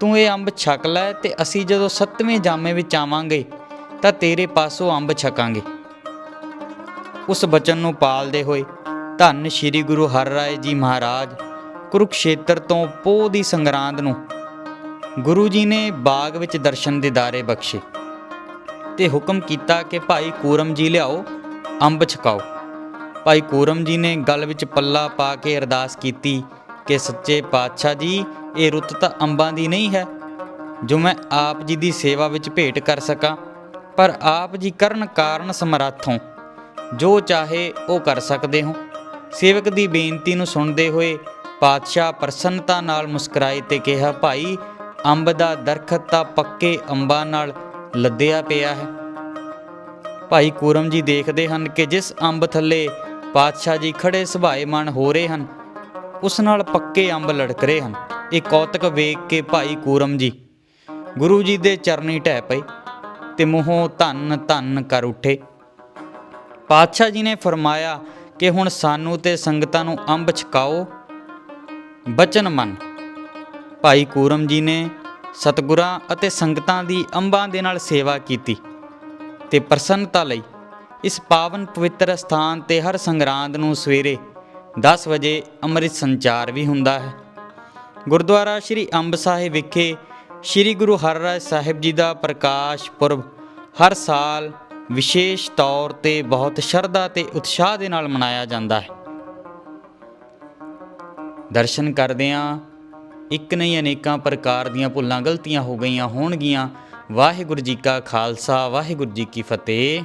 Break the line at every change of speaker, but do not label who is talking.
ਤੂੰ ਇਹ ਅੰਬ ਛਕ ਲੈ ਤੇ ਅਸੀਂ ਜਦੋਂ ਸੱਤਵੇਂ ਜਾਮੇ ਵਿੱਚ ਆਵਾਂਗੇ ਤਾਂ ਤੇਰੇ ਪਾਸੋਂ ਅੰਬ ਛਕਾਂਗੇ। ਉਸ ਬਚਨ ਨੂੰ ਪਾਲਦੇ ਹੋਏ ਧੰਨ ਸ੍ਰੀ ਗੁਰੂ ਹਰਿਰਾਏ ਜੀ ਮਹਾਰਾਜ ਕੁਰੂਕਸ਼ੇਤਰ ਤੋਂ ਪੋਹ ਦੀ ਸੰਗਰਾਂਦ ਨੂੰ ਗੁਰੂ ਜੀ ਨੇ ਬਾਗ ਵਿੱਚ ਦਰਸ਼ਨ ਦਿਦਾਰੇ ਬਖਸ਼ੇ ਤੇ ਹੁਕਮ ਕੀਤਾ ਕਿ ਭਾਈ ਕੂਰਮ ਜੀ ਲਿਆਓ, ਅੰਬ ਛਕਾਓ। ਭਾਈ ਕੂਰਮ ਜੀ ਨੇ ਗਲ ਵਿੱਚ ਪੱਲਾ ਪਾ ਕੇ ਅਰਦਾਸ ਕੀਤੀ ਕਿ ਸੱਚੇ ਪਾਤਸ਼ਾਹ ਜੀ, ਇਹ ਰੁੱਤ ਤਾਂ ਅੰਬਾਂ ਦੀ ਨਹੀਂ ਹੈ, ਜੋ ਮੈਂ ਆਪ ਜੀ ਦੀ ਸੇਵਾ ਵਿੱਚ ਭੇਟ ਕਰ ਸਕਾਂ। ਪਰ ਆਪ ਜੀ ਕਰਨ ਕਾਰਨ ਸਮਰੱਥ ਹੋ, ਜੋ ਚਾਹੇ ਉਹ ਕਰ ਸਕਦੇ ਹੋ। ਸੇਵਕ ਦੀ ਬੇਨਤੀ ਨੂੰ ਸੁਣਦੇ ਹੋਏ ਪਾਤਸ਼ਾਹ ਪ੍ਰਸੰਨਤਾ ਨਾਲ ਮੁਸਕਰਾਏ ਤੇ ਕਿਹਾ, ਭਾਈ, ਅੰਬ ਦਾ ਦਰਖਤ ਤਾਂ ਪੱਕੇ ਅੰਬਾਂ ਨਾਲ ਲੱਦਿਆ ਪਿਆ ਹੈ। ਭਾਈ ਕੂਰਮ ਜੀ ਦੇਖਦੇ ਹਨ ਕਿ ਜਿਸ ਅੰਬ ਥੱਲੇ ਪਾਤਸ਼ਾਹ ਜੀ ਖੜੇ ਸੁਭਾਏਮਾਨ ਹੋ ਰਹੇ ਹਨ ਉਸ ਨਾਲ ਪੱਕੇ ਅੰਬ ਲੜਕ ਰਹੇ ਹਨ। ਇਹ ਕੌਤਕ ਵੇਖ ਕੇ ਭਾਈ ਕੂਰਮ ਜੀ, ਗੁਰੂ ਜੀ ਦੇ ਚਰਨੀ ਢਹਿ ਪਏ ਤੇ ਮੂੰਹੋਂ ਧੰਨ ਧੰਨ ਕਰ ਉੱਠੇ। ਪਾਤਸ਼ਾਹ ਜੀ ਨੇ ਫਰਮਾਇਆ ਕਿ ਹੁਣ ਸਾਨੂੰ ਤੇ ਸੰਗਤਾਂ ਨੂੰ ਅੰਬ ਛਕਾਓ। ਬਚਨ ਮੰਨ। ਭਾਈ ਕੂਰਮ ਜੀ ਨੇ ਸਤਿਗੁਰਾਂ ਅਤੇ ਸੰਗਤਾਂ ਦੀ ਅੰਬਾਂ ਦੇ ਨਾਲ ਸੇਵਾ ਕੀਤੀ ਤੇ ਪ੍ਰਸੰਨਤਾ ਲਈ ਇਸ ਪਾਵਨ ਪਵਿੱਤਰ ਸਥਾਨ ਤੇ ਹਰ ਸੰਗਰਾਂਦ ਨੂੰ ਸਵੇਰੇ 10 ਵਜੇ ਅੰਮ੍ਰਿਤ ਸੰਚਾਰ ਵੀ ਹੁੰਦਾ ਹੈ। ਗੁਰਦੁਆਰਾ ਸ੍ਰੀ ਅੰਬ ਸਾਹਿਬ ਵਿਖੇ ਸ੍ਰੀ ਗੁਰੂ ਹਰਿਰਾਏ ਸਾਹਿਬ ਜੀ ਦਾ ਪ੍ਰਕਾਸ਼ ਪੁਰਬ ਹਰ ਸਾਲ ਵਿਸ਼ੇਸ਼ ਤੌਰ ਤੇ ਬਹੁਤ ਸ਼ਰਧਾ ਤੇ ਉਤਸ਼ਾਹ ਦੇ ਨਾਲ ਮਨਾਇਆ ਜਾਂਦਾ ਹੈ। ਦਰਸ਼ਨ ਕਰਦਿਆਂ ਇੱਕ ਨਹੀਂ ਅਨੇਕਾਂ ਪ੍ਰਕਾਰ ਦੀਆਂ ਭੁੱਲਾਂ ਗਲਤੀਆਂ ਹੋ ਗਈਆਂ ਹੋਣਗੀਆਂ। ਵਾਹਿਗੁਰੂ ਜੀ ਕਾ ਖਾਲਸਾ, ਵਾਹਿਗੁਰੂ ਜੀ ਕੀ ਫਤਿਹ।